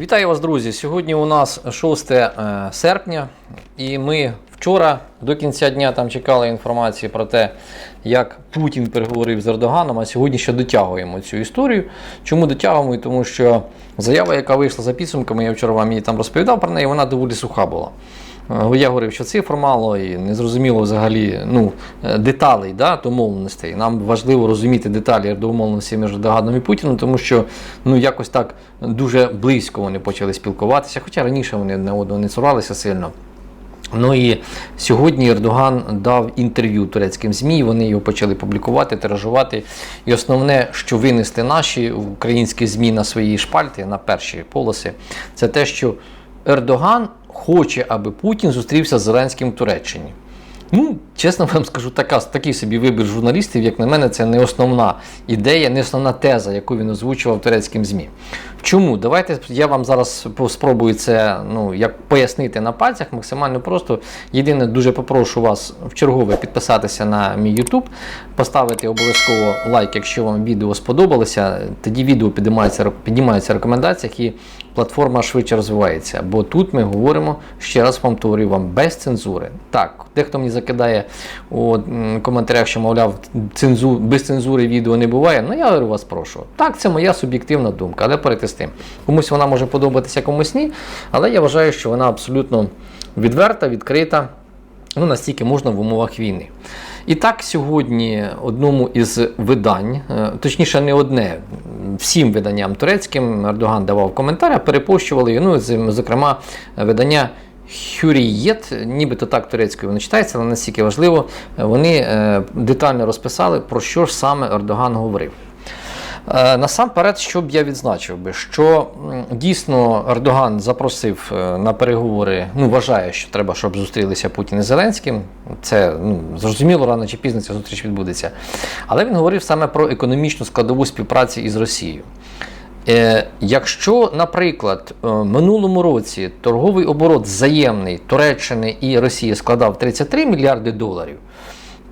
Вітаю вас, друзі! Сьогодні у нас 6 е, серпня, і ми вчора до кінця дня там чекали інформації про те, як Путін переговорив з Ердоганом, а сьогодні ще дотягуємо цю історію. Чому дотягуємо? Тому що заява, яка вийшла за підсумками, я вчора вам її там розповідав про неї, вона доволі суха була. Е, Я говорив, що цифр мало і не зрозуміло взагалі ну, е, деталей да, домовленостей. Нам важливо розуміти деталі домовленості між Ердоганом і Путіним, тому що ну, якось так дуже близько вони почали спілкуватися, хоча раніше вони одного не цуралися сильно. Ну і сьогодні Ердоган дав інтерв'ю турецьким ЗМІ, вони його почали публікувати, тиражувати. І основне, що винести наші українські ЗМІ на свої шпальти, на перші полоси, це те, що Ердоган хоче, аби Путін зустрівся з Зеленським в Туреччині. Ну, чесно вам скажу, така, такий собі вибір журналістів, як на мене, це не основна ідея, не основна теза, яку він озвучував турецьким ЗМІ. Чому? Давайте я вам зараз спробую це ну, як пояснити на пальцях максимально просто. Єдине, дуже попрошу вас в чергове підписатися на мій YouTube, поставити обов'язково лайк, якщо вам відео сподобалося. Тоді відео піднімається, піднімається в рекомендаціях і платформа швидше розвивається. Бо тут ми говоримо, ще раз повторюю вам, без цензури. Так, дехто мені закидає у коментарях, що, мовляв, цензу, без цензури відео не буває. Ну я говорю вас прошу. Так, це моя суб'єктивна думка, але перед з тим. Комусь вона може подобатися, комусь ні. Але я вважаю, що вона абсолютно відверта, відкрита, ну настільки можна в умовах війни. І так, сьогодні одному із видань, е, точніше, не одне, всім виданням турецьким Ердоган давав коментар, а перепощували, ну, з- зокрема, видання. Хюрієт, нібито так турецькою воно читається, але настільки важливо, вони е, детально розписали, про що ж саме Ердоган говорив. Е, Насамперед, що б я відзначив би, що дійсно Ердоган запросив е, на переговори, ну вважає, що треба, щоб зустрілися Путін і Зеленським. Це ну, зрозуміло, рано чи пізно ця зустріч відбудеться. Але він говорив саме про економічну складову співпраці із Росією. Е, якщо, наприклад, минулому році торговий оборот взаємний Туреччини і Росії складав 33 мільярди доларів,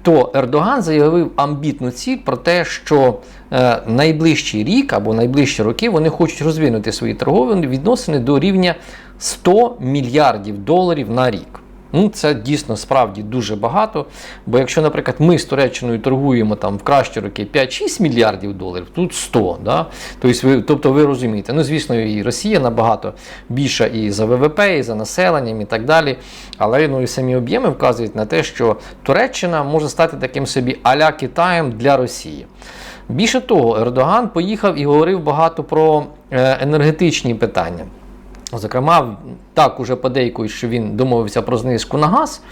то Ердоган заявив амбітну ціль про те, що е, найближчий рік або найближчі роки вони хочуть розвинути свої торгові відносини до рівня 100 мільярдів доларів на рік. Ну, це дійсно справді дуже багато. Бо якщо, наприклад, ми з Туреччиною торгуємо там в кращі роки 5-6 мільярдів доларів, тут 100. Да? Тобто, ви, тобто ви розумієте, ну звісно, і Росія набагато більша і за ВВП, і за населенням, і так далі. Але ну, і самі об'єми вказують на те, що Туреччина може стати таким собі аля Китаєм для Росії. Більше того, Ердоган поїхав і говорив багато про е, енергетичні питання. Зокрема, так уже подейкують, що він домовився про знижку на газ,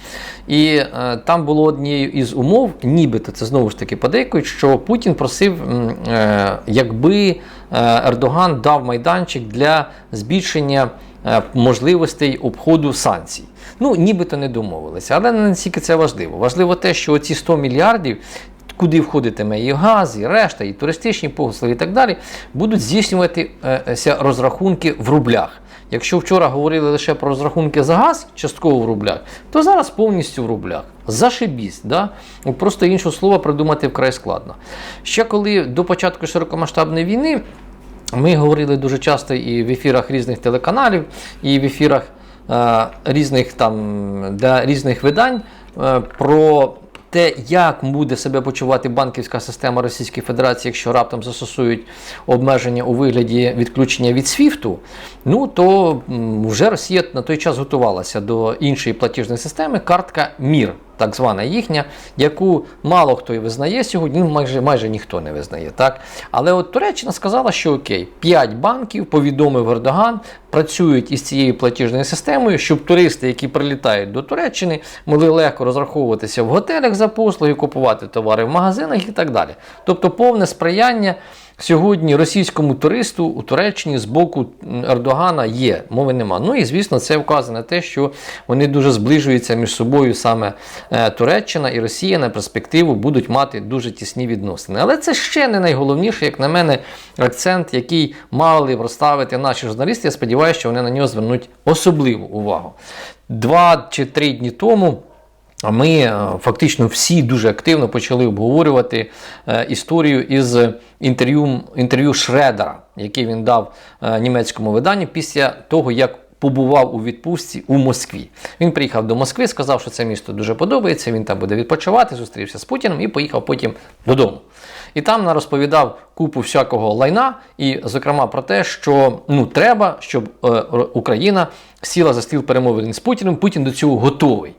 і е, там було однією із умов, нібито це знову ж таки подейкують, що Путін просив, е, якби е, Ердоган дав майданчик для збільшення е, можливостей обходу санкцій. Ну, нібито не домовилися, але не настільки це важливо. Важливо те, що оці 100 мільярдів куди входитиме і газ, і решта, і туристичні послуги, і так далі, будуть здійснюватися розрахунки в рублях. Якщо вчора говорили лише про розрахунки за газ, частково в рублях, то зараз повністю в рублях. Зашибісь, да? Ну, просто іншого слова придумати вкрай складно. Ще коли до початку широкомасштабної війни ми говорили дуже часто і в ефірах різних телеканалів, і в ефірах е, різних там для різних видань е, про те, як буде себе почувати банківська система Російської Федерації, якщо раптом застосують обмеження у вигляді відключення від СВІФТу, ну то вже Росія на той час готувалася до іншої платіжної системи картка МІР. Так звана їхня, яку мало хто і визнає сьогодні, ну майже майже ніхто не визнає. так. Але от Туреччина сказала, що окей, 5 банків, повідомив Ердоган, працюють із цією платіжною системою, щоб туристи, які прилітають до Туреччини, могли легко розраховуватися в готелях за послуги, купувати товари в магазинах і так далі. Тобто повне сприяння. Сьогодні російському туристу у Туреччині з боку Ердогана є, мови нема. Ну і звісно, це вказує на те, що вони дуже зближуються між собою саме е, Туреччина і Росія на перспективу будуть мати дуже тісні відносини. Але це ще не найголовніше, як на мене, акцент, який мали розставити наші журналісти. Я сподіваюся, що вони на нього звернуть особливу увагу. Два чи три дні тому. Ми е, фактично всі дуже активно почали обговорювати е, історію із інтерв'ю інтерв'ю Шредера, яке він дав е, німецькому виданню після того, як побував у відпустці у Москві. Він приїхав до Москви, сказав, що це місто дуже подобається. Він там буде відпочивати, зустрівся з Путіним і поїхав потім додому. І там нам розповідав купу всякого лайна, і, зокрема, про те, що ну треба, щоб е, Україна сіла за стіл перемовин з Путіним. Путін до цього готовий.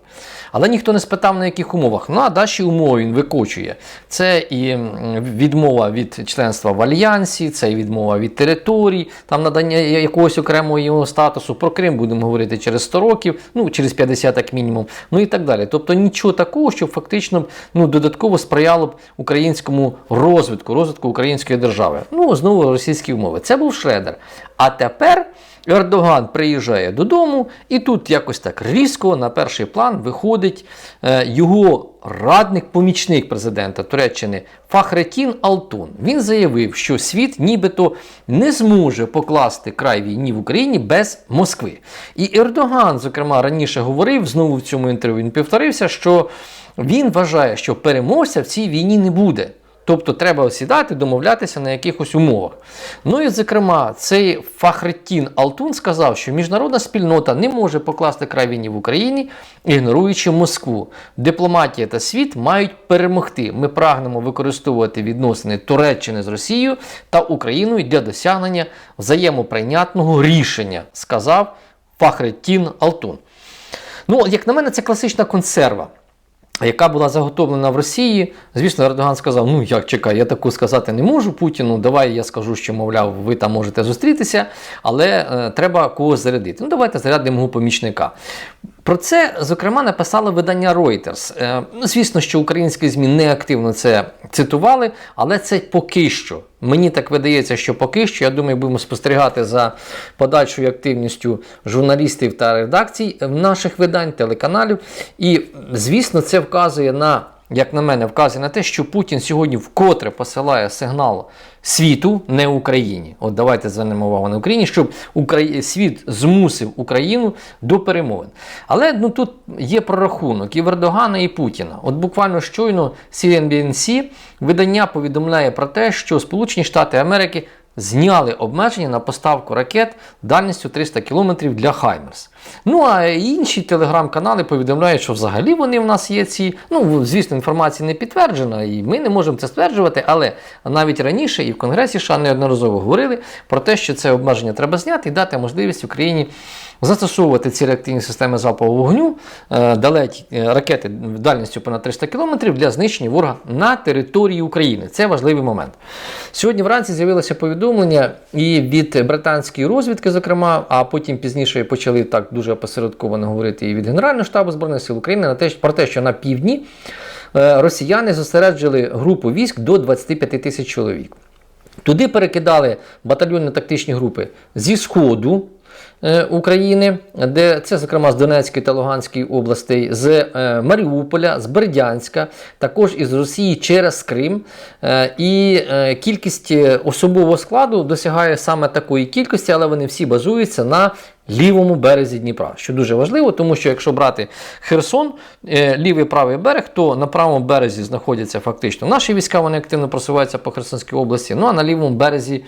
Але ніхто не спитав, на яких умовах. Ну а далі умови він викочує. Це і відмова від членства в альянсі, це і відмова від територій, там надання якогось окремого його статусу. Про Крим будемо говорити через 100 років, ну через 50 як мінімум, ну і так далі. Тобто нічого такого, що фактично ну, додатково сприяло б українському розвитку, розвитку української держави. Ну, знову російські умови. Це був Шредер. А тепер. Ердоган приїжджає додому, і тут якось так різко на перший план виходить е, його радник, помічник президента Туреччини Фахретін Алтун. Він заявив, що світ нібито не зможе покласти край війні в Україні без Москви. І Ердоган, зокрема, раніше говорив, знову в цьому інтерв'ю він повторився, що він вважає, що переможця в цій війні не буде. Тобто треба сідати, домовлятися на якихось умовах. Ну і зокрема, цей Фахреттін Алтун сказав, що міжнародна спільнота не може покласти край війні в Україні, ігноруючи Москву. Дипломатія та світ мають перемогти. Ми прагнемо використовувати відносини Туреччини з Росією та Україною для досягнення взаємоприйнятного рішення, сказав Фахреттін Алтун. Ну, як на мене, це класична консерва яка була заготовлена в Росії. Звісно, Ердоган сказав: ну як чекай, я таку сказати не можу Путіну. Давай я скажу, що мовляв, ви там можете зустрітися, але е, треба когось зарядити. Ну давайте зарядимо мого помічника. Про це, зокрема, написало видання Reuters. Е, ну, звісно, що українські ЗМІ не активно це цитували, але це поки що. Мені так видається, що поки що, я думаю, будемо спостерігати за подальшою активністю журналістів та редакцій наших видань, телеканалів. І, звісно, це вказує на, як на мене, вказує на те, що Путін сьогодні вкотре посилає сигнал світу, не Україні. От давайте звернемо увагу на Україні, щоб Украї... світ змусив Україну до перемовин. Але ну тут є прорахунок і в Ердогана, і Путіна. От буквально щойно CNBC видання повідомляє про те, що Сполучені Штати Америки зняли обмеження на поставку ракет дальністю 300 км для Хаймерс. Ну а інші телеграм-канали повідомляють, що взагалі вони в нас є ці. Ну, звісно, інформація не підтверджена, і ми не можемо це стверджувати, але навіть раніше і в Конгресі США неодноразово говорили про те, що це обмеження треба зняти і дати можливість Україні застосовувати ці реактивні системи залпового вогню, е, далекі е, ракети дальністю понад 300 км для знищення ворога на території України. Це важливий момент. Сьогодні вранці з'явилося повідомлення і від британської розвідки, зокрема, а потім пізніше почали так дуже опосередковано говорити і від Генерального штабу Збройних сил України на те, про те, що на півдні е, росіяни зосереджили групу військ до 25 тисяч чоловік. Туди перекидали батальйонно-тактичні групи зі Сходу. Е, України, де це, зокрема, з Донецької та Луганської областей, з е, Маріуполя, з Бердянська, також із Росії через Крим. Е, І кількість особового складу досягає саме такої кількості, але вони всі базуються на лівому березі Дніпра, що дуже важливо, тому що якщо брати Херсон, лівий правий берег, то на правому березі знаходяться фактично наші війська, вони активно просуваються по Херсонській області. Ну а на лівому березі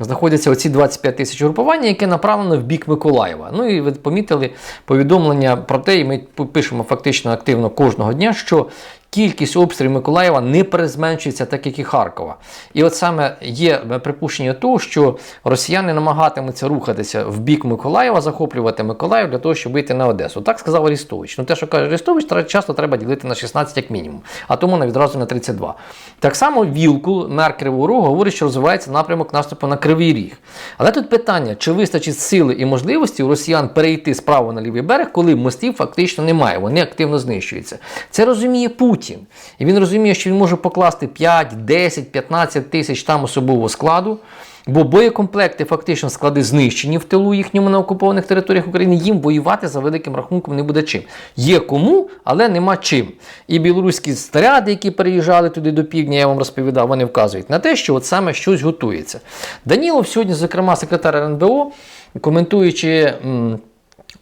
знаходяться оці 25 тисяч групування, яке направлено в бік Миколаєва. Ну і ви помітили повідомлення про те, і ми пишемо фактично активно кожного дня, що кількість обстрілів Миколаєва не перезменшується, так як і Харкова. І от саме є припущення того, що росіяни намагатимуться рухатися в бік Миколаєва, захоплювати Миколаїв для того, щоб вийти на Одесу. Так сказав Арістович. Ну те, що каже Арістович, часто треба ділити на 16 як мінімум, а тому навіть одразу на 32. Так само Вілкул, мер Кривого Рогу, говорить, що розвивається напрямок наступу на Кривий Ріг. Але тут питання, чи вистачить сили і можливості у росіян перейти справа на лівий берег, коли мостів фактично немає, вони активно знищуються. Це розуміє Путін. І він розуміє, що він може покласти 5, 10, 15 тисяч там особового складу. Бо боєкомплекти, фактично склади знищені в тилу їхньому на окупованих територіях України, їм воювати за великим рахунком не буде чим. Є кому, але нема чим. І білоруські снаряди, які переїжджали туди до півдня, я вам розповідав, вони вказують на те, що от саме щось готується. Данілов сьогодні, зокрема, секретар РНБО, коментуючи.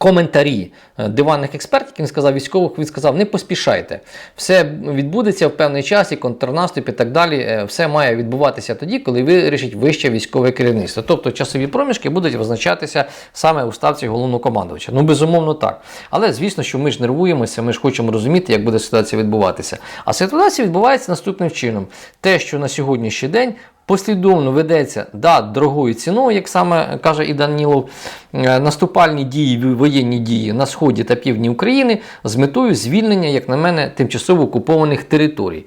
Коментарі е, диванних експертів, він сказав військових, він сказав, не поспішайте. Все відбудеться в певний час, і контрнаступ і так далі. Е, Все має відбуватися тоді, коли вирішить вище військове керівництво. Тобто часові проміжки будуть визначатися саме у ставці головнокомандувача. Ну, безумовно, так. Але звісно, що ми ж нервуємося, ми ж хочемо розуміти, як буде ситуація відбуватися. А ситуація відбувається наступним чином: те, що на сьогоднішній день послідовно ведеться да, дорогою ціною, як саме каже і Данілов, е, наступальні дії, воєнні дії на сході та півдні України з метою звільнення, як на мене, тимчасово окупованих територій.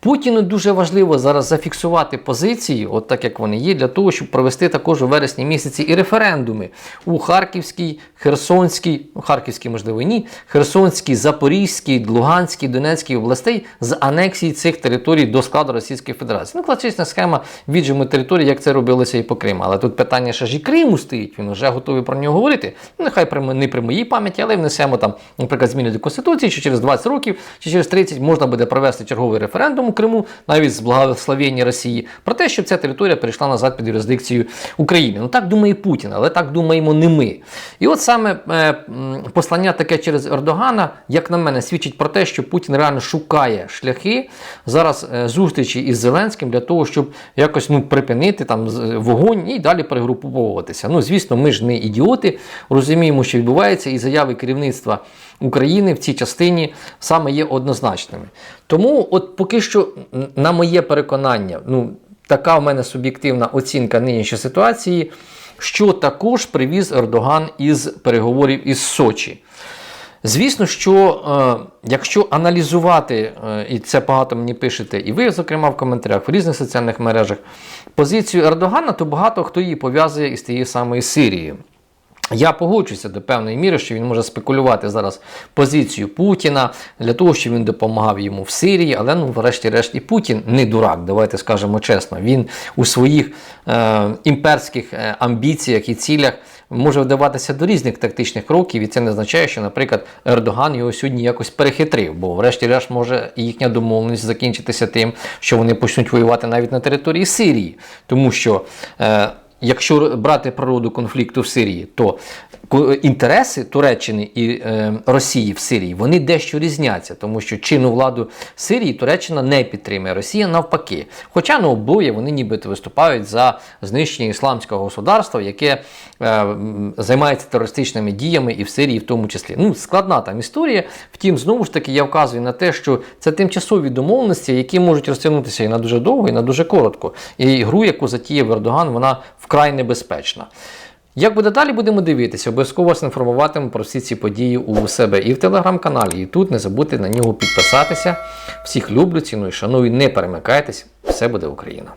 Путіну дуже важливо зараз зафіксувати позиції, от так як вони є, для того, щоб провести також у вересні місяці і референдуми у Харківській, Херсонській, ну, Харківській, можливо, ні, Херсонській, Запорізькій, Луганській, Донецькій областей з анексії цих територій до складу Російської Федерації. Ну, класична схема віджиму території, як це робилося і по Криму. Але тут питання ще ж і Криму стоїть, він вже готовий про нього говорити. Ну, нехай не при моїй пам'яті, але внесемо там, наприклад, зміни до Конституції, що через 20 років чи через 30 можна буде провести черговий референдум у Криму, навіть з благословення Росії, про те, щоб ця територія перейшла назад під юрисдикцію України. Ну так думає Путін, але так думаємо не ми. І от саме е, послання таке через Ердогана, як на мене, свідчить про те, що Путін реально шукає шляхи зараз е, зустрічі із Зеленським для того, щоб якось ну, припинити там вогонь і далі перегруповуватися. Ну, звісно, ми ж не ідіоти, розуміємо, що відбувається, і заяви керівництва України в цій частині саме є однозначними. Тому, от поки що, на моє переконання, ну така в мене суб'єктивна оцінка нинішньої ситуації, що також привіз Ердоган із переговорів із Сочі. Звісно, що е, якщо аналізувати, е, і це багато мені пишете, і ви, зокрема, в коментарях в різних соціальних мережах, позицію Ердогана, то багато хто її пов'язує із тією самою Сирією. Я погоджуюся до певної міри, що він може спекулювати зараз позицію Путіна для того, щоб він допомагав йому в Сирії, але ну, врешті-решт, і Путін не дурак, давайте скажемо чесно. Він у своїх е, імперських е, амбіціях і цілях може вдаватися до різних тактичних кроків, і це не означає, що, наприклад, Ердоган його сьогодні якось перехитрив, бо врешті-решт може їхня домовленість закінчитися тим, що вони почнуть воювати навіть на території Сирії, тому що. Е, Якщо брати природу конфлікту в Сирії, то інтереси Туреччини і е, Росії в Сирії вони дещо різняться, тому що чинну владу Сирії Туреччина не підтримує, Росія навпаки. Хоча ну, обоє вони нібито виступають за знищення ісламського государства, яке е, займається терористичними діями і в Сирії, в тому числі. Ну, складна там історія. Втім, знову ж таки, я вказую на те, що це тимчасові домовленості, які можуть розтягнутися і на дуже довго, і на дуже коротко. І гру, яку затіяв Ердоган, вона вкрай небезпечна. Як буде далі, будемо дивитися. Обов'язково вас інформуватиму про всі ці події у себе і в телеграм-каналі, і тут. Не забудьте на нього підписатися. Всіх люблю, ціную, шаную, не перемикайтесь. Все буде Україна!